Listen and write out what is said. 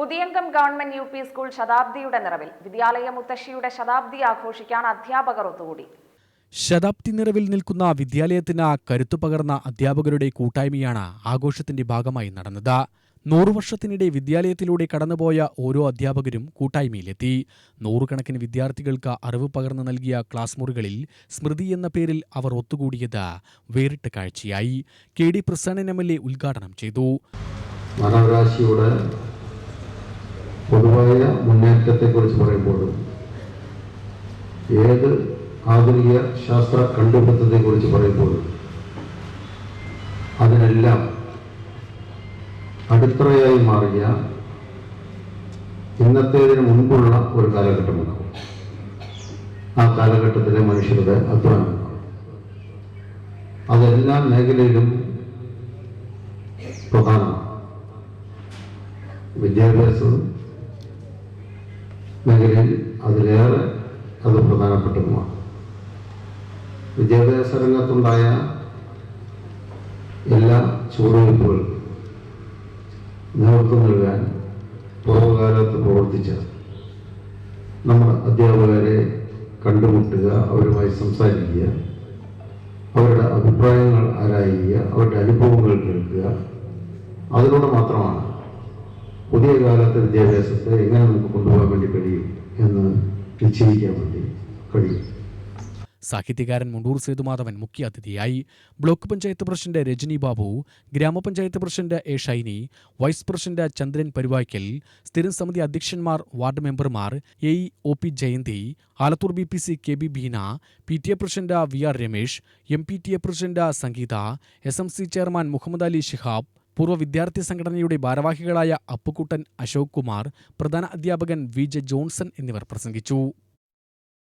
Puthiyankam government U P school ശതാബ്ദിയുടെ നിറവിൽ വിദ്യാലയ മുത്തശ്ശിയുടെ ശതാബ്ദി ആഘോഷിക്കാൻ അധ്യാപകർ ഒത്തുകൂടി. ശതാബ്ദി നിറവിൽ നിൽക്കുന്ന വിദ്യാലയത്തിന് കരുത്തു പകർന്ന അധ്യാപകരുടെ കൂട്ടായ്മയാണ് ആഘോഷത്തിന്റെ ഭാഗമായി നടന്നത്. നൂറു വർഷത്തിനിടെ വിദ്യാലയത്തിലൂടെ കടന്നുപോയ ഓരോ അധ്യാപകരും കൂട്ടായ്മയിലെത്തി. നൂറുകണക്കിന് വിദ്യാർത്ഥികൾക്ക് അറിവ് പകർന്നു നൽകിയ ക്ലാസ് മുറികളിൽ സ്മൃതി എന്ന പേരിൽ അവർ ഒത്തുകൂടിയത് വേറിട്ട കാഴ്ചയായി. K D Prasannan M L A ഉദ്ഘാടനം ചെയ്തു. മാനവരാശിയുടെ പൊതുവായ മുന്നേറ്റത്തെക്കുറിച്ച് പറയുമ്പോൾ ഏത് ആധുനിക ശാസ്ത്ര കണ്ടുപിടുത്തത്തെക്കുറിച്ച് പറയുമ്പോൾ അതിനെല്ലാം അടിത്തറയായി മാറിയ ഇന്നത്തേതിന് മുൻപുള്ള ഒരു കാലഘട്ടമുണ്ടാവും. ആ കാലഘട്ടത്തിലെ മനുഷ്യരുടെ അധ്വാനം. അതെല്ലാ മേഖലയിലും പ്രധാനമാണ്. വിദ്യാഭ്യാസം മേഖലയിൽ അതിലേറെ അത് പ്രധാനപ്പെട്ടതുമാണ്. വിദ്യാഭ്യാസ രംഗത്തുണ്ടായ എല്ലാ ചുവടുവയ്പ്പുകളും നേതൃത്വം നൽകാൻ പൂർവകാലത്ത് പ്രവർത്തിച്ച നമ്മുടെ അധ്യാപകരെ കണ്ടുമുട്ടുക അവരുമായി സംസാരിക്കുക അവരുടെ അഭിപ്രായങ്ങൾ ആരായുക അവരുടെ അനുഭവങ്ങൾ കേൾക്കുക. അതിലൂടെ മാത്രമാണ് പുതിയ കാലത്തെ വിദ്യാഭ്യാസത്തെ എങ്ങനെ നമുക്ക് കൊണ്ടുപോകാൻ വേണ്ടി കഴിയും എന്ന് നിശ്ചയിക്കാൻ വേണ്ടി കഴിയും. സാഹിത്യകാരൻ മുണ്ടൂർ സേതുമാധവൻ മുഖ്യാതിഥിയായി ബ്ലോക്ക് പഞ്ചായത്ത് പ്രസിഡന്റ് രജനി ബാബു ഗ്രാമപഞ്ചായത്ത് president A Shiny vice president Chandran Paruvaykkal സ്ഥിരം സമിതി അധ്യക്ഷന്മാർ വാർഡ് മെമ്പർമാർ A E O P Jayanthi Alathur B P C K B Beena P T A president V R Ramesh M P T A president Sangeetha S M C chairman Muhammad Ali Shihab പൂർവ വിദ്യാർത്ഥി സംഘടനയുടെ ഭാരവാഹികളായ അപ്പുക്കുട്ടൻ അശോക് കുമാർ പ്രധാന അധ്യാപകൻ V J Johnson എന്നിവർ പ്രസംഗിച്ചു.